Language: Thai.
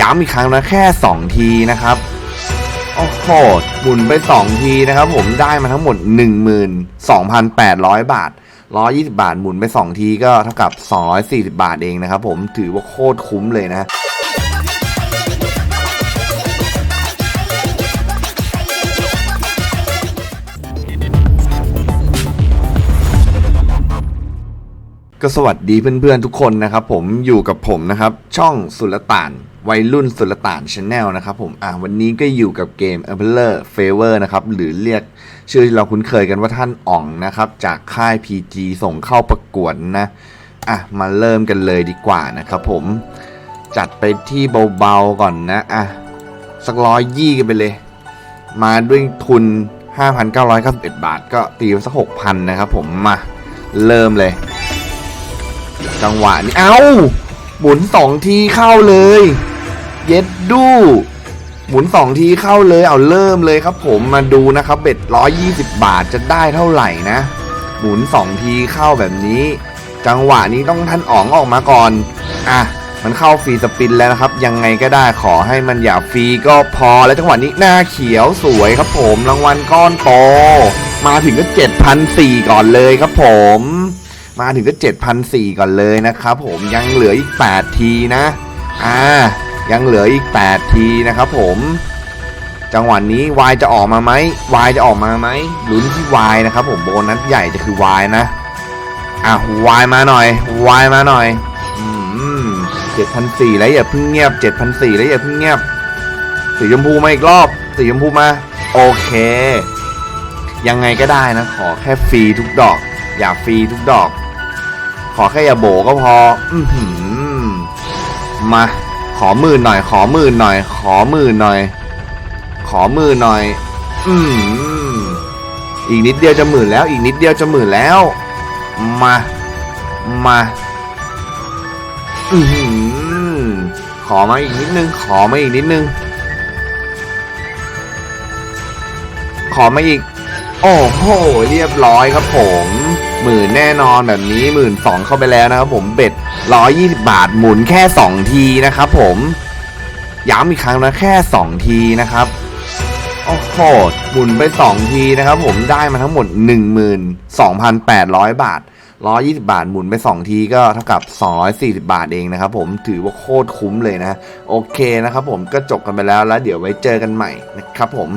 ย้ำอีกครั้งนะแค่ 2 ทีนะครับโอ้โหหมุนไป 2 ทีนะครับ ผมได้มาทั้งหมด 12,800 บาท 120 บาทหมุนไป 2 ทีก็เท่ากับ 240 บาทเองนะครับผมถือว่าโคตรคุ้มเลยนะก็สวัสดีเพื่อนๆทุกคนนะครับผมอยู่กับผมนะครับ ช่องสุลต่าน วัยรุ่นสุลต่านชาแนลนะครับผมอะวันนี้ก็อยู่กับเกม a p p l e r Favor นะครับ หรือเรียกชื่อที่เราคุ้นเคยกันว่าท่านอ่องนะครับ จากค่าย PG ส่งเข้าประกวดนะ อะ มาเริ่มกันเลยดีกว่านะครับผม จัดไปที่เบาๆก่อนนะ อะ สักร้อยยี่กันไปเลย มาด้วยทุน 5,991 บาท ก็ตีไปสัก 6,000 นะครับผม มา เริ่มเลย จังหวะนี้ เอ้าหมุนสองทีเข้าเลย เย็ดดูหมุนสองทีเข้าเลยเอาเริ่มเลยครับผมมาดูนะครับเบ็ดร้อยยี่สิบบาทจะได้เท่าไหร่นะ หมุนสองทีเข้าแบบนี้ จังหวะนี้ต้องท่านอ๋องออกมาก่อน อะ มันเข้าฟรีสปินแล้วนะครับ ยังไงก็ได้ขอให้มันอย่าฟรีก็พอแล้วจังหวะนี้หน้าเขียวสวยครับผมรางวัลก้อนโต มาถึงก็เจ็ดพันสี่ก่อนเลยครับผม มาถึงก็7,004ก่อนเลยนะครับผมยังเหลืออีก 8 ทีนะ อ่า ยังเหลืออีก 8 ทีนะครับผม จังหวะนี้ Y จะออกมาไหม Y จะออกมาไหมลุ้นที่ Y นะครับผมโบนัสใหญ่จะคือ Y นะอะ Y มาหน่อย Y มาหน่อยอืม7,004แล้วอย่าเพิ่งเงียบ7,004แล้วอย่าเพิ่งเงียบ สีชมพูมาอีกรอบ สีชมพูมา โอเค ยังไงก็ได้นะ ขอแค่ฟรีทุกดอก อย่าฟรีทุกดอก ขอแค่อย่าโบก็พอ อือหือมา ขอมื่นหน่อย ขอมื่นหน่อย ขอมื่นหน่อย ขอมื่นหน่อย อืมอีกนิดเดียวจะหมื่นแล้ว อีกนิดเดียวจะหมื่นแล้ว มา มา อือหือขอมาอีกนิดนึง ขอมาอีกนิดนึง ขอมาอีก โอ้โห เรียบร้อยครับผมหมื่นแน่นอนแบบนี้หมื่นสองเข้าไปแล้วนะครับผมเบ็ดร้อยยี่สิบาทหมุนแค่สองทีนะครับผมย้ำอีกครั้งนะแค่สองทีนะครับโอ้โหหมุนไปสองทีนะครับผมได้มาทั้งหมดหนึ่งหมื่นสองพันแปดร้อยบาทร้อยี่สิบาทหมุนไปสองทีก็เท่ากับสองร้อยสี่สิบาทเองนะครับผมถือว่าโคตรคุ้มเลยนะ โอเคนะครับผมก็จบกันไปแล้วแล้วเดี๋ยวไว้เจอกันใหม่นะครับผม